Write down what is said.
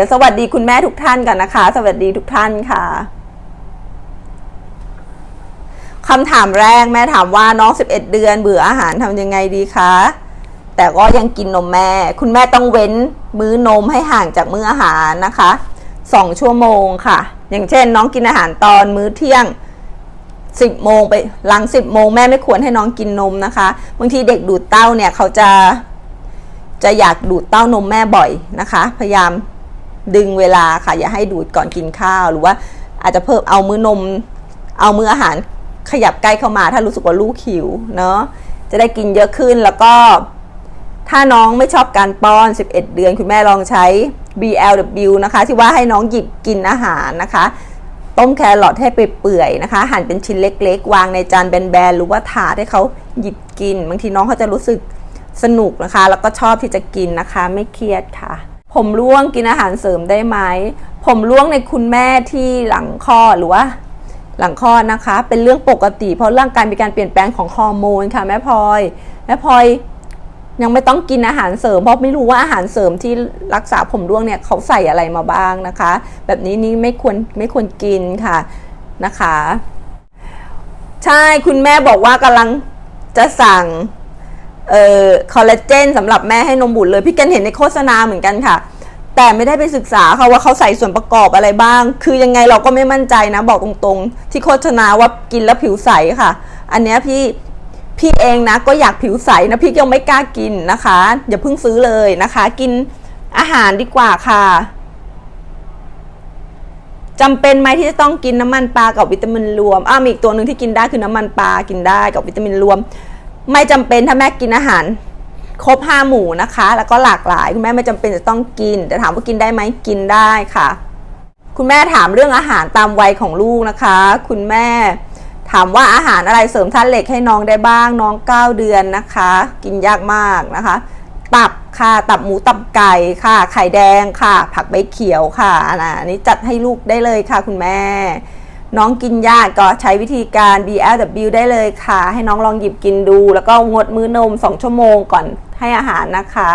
ดี๋ยวสวัสดีคุณแม่ทุกท่านกันนะคะ สวัสดีทุกท่านค่ะคำถามแรกแม่ถามว่าน้อง 11 เดือน เบื่ออาหารทำยังไงดีคะ แต่ก็ยังกินนมแม่ คุณแม่ต้องเว้นมื้อนมให้ห่างจากมื้ออาหารนะคะ2ชั่วโมงค่ะ อย่างเช่น น้องกินอาหารตอนมื้อเที่ยง 10โมงไปหลัง 10โมงแม่ไม่ควรให้น้องกินนมนะคะบางทีเด็กดูดเต้าเนี่ยเขาจะจะอยากดูดเต้านมแม่บ่อยนะคะ พยายาม ดึงเวลาค่ะ อย่าให้ดูดก่อนกินข้าวหรือว่าอาจจะเพิ่มเอามื้อนม เอามื้ออาหารขยับใกล้เข้ามา ถ้ารู้สึกว่าลูกหิวเนาะจะได้กินเยอะขึ้นแล้วก็ ถ้าน้องไม่ชอบการป้อน 11 เดือน คุณแม่ลองใช้ BLW นะคะ ที่ว่าให้น้องหยิบกินอาหารนะคะ ต้มแครอทให้เปื่อยๆนะคะ หั่นเป็นชิ้นเล็ก ๆ วางในจานแบนๆหรือว่าถาดให้เขาหยิบกิน บางทีน้องเขาจะรู้สึกสนุกนะคะ แล้วก็ชอบที่จะกินนะคะ ไม่เครียดค่ะ ผมร่วงกินอาหารเสริมได้ไหม ผมร่วงในคุณแม่ที่หลังคลอดหรือว่าหลังคลอดนะคะ เป็นเรื่องปกติเพราะร่างกายมีการเปลี่ยนแปลงของฮอร์โมนค่ะแม่พลอยแม่พลอยยังไม่ต้องกินอาหารเสริมเพราะไม่รู้ว่าอาหารเสริมที่รักษาผมร่วงเนี่ยเขาใส่อะไรมาบ้างนะคะ แบบนี้นี่ไม่ควรไม่ควรกินค่ะนะคะ ใช่คุณแม่บอกว่ากำลังจะสั่ง คอลลาเจนสำหรับแม่ให้นมบุตรเลยพี่กันเห็นในโฆษณาเหมือนกันค่ะ แต่ไม่ได้ไปศึกษาค่ะว่าเขาใส่ส่วนประกอบอะไรบ้าง คือยังไงเราก็ไม่มั่นใจนะบอกตรงๆ ที่โฆษณาว่ากินแล้วผิวใสค่ะ อันเนี้ยพี่พี่เองนะก็อยากผิวใสนะพี่ยังไม่กล้ากินนะคะ อย่าเพิ่งซื้อเลยนะคะ กินอาหารดีกว่าค่ะจำเป็นไหมที่จะต้องกินน้ำมันปลากับวิตามินรวม อ้ามีอีกตัวหนึ่งที่กินได้คือน้ำมันปลากินได้กับวิตามินรวม ไม่จำเป็นถ้าแม่กินอาหาร ครบห้าหมู่นะคะ แล้วก็หลากหลายคุณแม่ไม่จำเป็นจะต้องกิน แต่ถามว่ากินได้ไหมกินได้ค่ะ คุณแม่ถามเรื่องอาหารตามวัยของลูกนะคะ คุณแม่ถามว่าอาหารอะไรเสริมธาตุเหล็กให้น้องได้บ้างน้อง 9 เดือนนะคะ กินยากมากนะคะ ตับค่ะตับหมูตับไก่ค่ะ ไข่แดงค่ะ ผักใบเขียวค่ะอันนี้จัดให้ลูกได้เลยค่ะคุณแม่ น้องกินยากก็ใช้วิธีการ BLW ได้เลยค่ะ ให้น้องลองหยิบกินดู แล้วก็งดมื้อนม 2 ชั่วโมงก่อนให้อาหารนะคะ